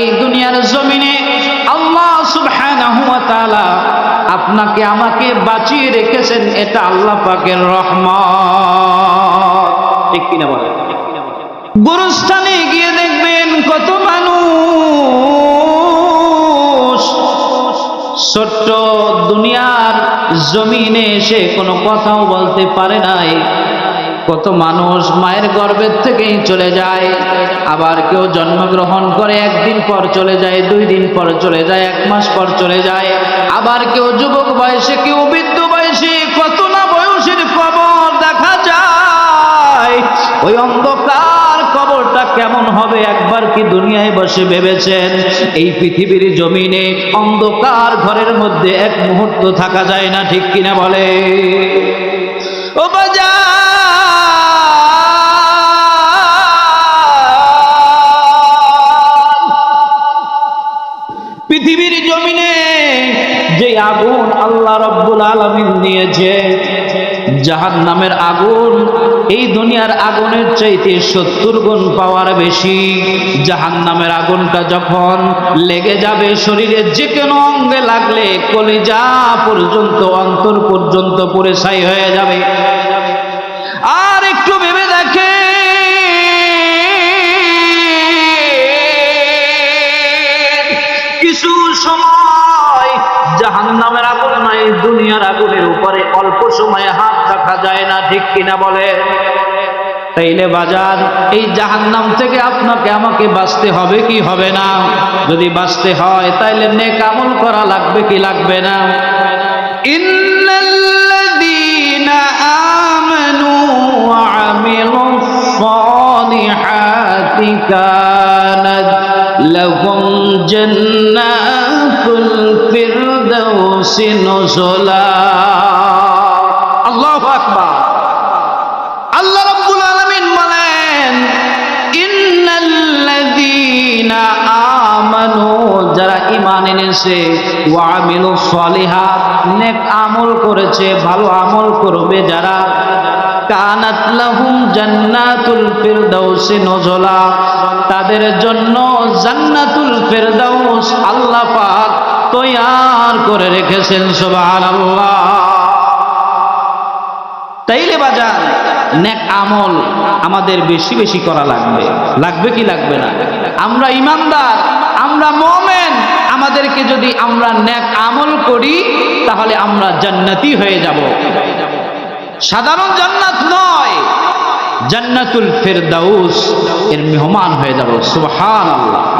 এই দুনিয়ার জমিনে আল্লাহ সুবহানাহু ওয়া তাআলা আপনাকে আমাকে বাঁচিয়ে রেখেছেন, এটা আল্লাহ পাকের রহমত। ঠিক কিনা বলেন? গুরুস্থানে গিয়ে দেখবেন কত মানুষ ছোট্ট দুনিয়ার জমিনে এসে কোনো কথাও বলতে পারে নাই। কত মানুষ মায়ের গর্ভের থেকেই চলে যায়। আবার কেউ জন্মগ্রহণ করে একদিন পর চলে যায়, দুই দিন পর চলে যায়, এক মাস পর চলে যায়। আবার কেউ যুবক বয়সে, কেউ বৃদ্ধ বয়সে, কত না বয়সের কবর দেখা যায়। ওই অন্ধকার কবরটা কেমন হবে একবার কি দুনিয়ায় বসে ভেবেছেন? এই পৃথিবীর জমিনে অন্ধকার ঘরের মধ্যে এক মুহূর্ত থাকা যায় না, ঠিক কিনা বলে? ও বাজার! পৃথিবীর জমিনে যে আগুন আল্লাহ রব্বুল আলমিন দিয়েছে জাহান নামের আগুন, এই দুনিয়ার আগুনের চাইতে সত্তর গুণ পাওয়ার বেশি। জাহান নামের আগুনটা যখন লেগে যাবে শরীরে যে কোনো অঙ্গে লাগলে কলিজা পর্যন্ত, অন্তর পর্যন্ত পুরে ছাই হয়ে যাবে। আর কিছু সময়। জাহান নামের আগুন নাই, দুনিয়ার আগুনের উপরে অল্প সময়ে হাত রাখা যায় না, ঠিক কিনা বলে? তাইলে বাজার, এই জাহান্নাম থেকে আপনাকে আমাকে বাঁচতে হবে কি হবে না? যদি বাঁচতে হয়, তাইলে নেক আমল করা লাগবে কি লাগবে না? ইন্নাল্লাযীনা লাহুম জান্নাতুল ফিরদাউসি নুজুলা আল্লাহু আকবার। আল্লাহ রাব্বুল আলামিন বলেন, ইন্নাল্লাযীনা আমানু, যারা ঈমান এনেছে, ওয়া আমিলুস সলিহাত নেক আমল করেছে, ভালো আমল করবে যারা জান্নাতুল ফিরদাউসি নজলা। তাদের জন্য জান্নাতুল ফিরদাউস আল্লাহ পাক তৈয়ার করে রেখেছেন, সুবহানাল্লাহ। তাইলে বাজার নেক আমল আমাদের বেশি বেশি করা লাগবে। লাগবে কি লাগবে না? আমরা ইমানদার, আমরা মোমেন, আমাদেরকে যদি আমরা নেক আমল করি, তাহলে আমরা জান্নাতি হয়ে যাব। সাধারণ জান্নাত নয়। জান্নাতুল ফেরদাউস এর মেহমান হয়ে যাব। সুবহান আল্লাহ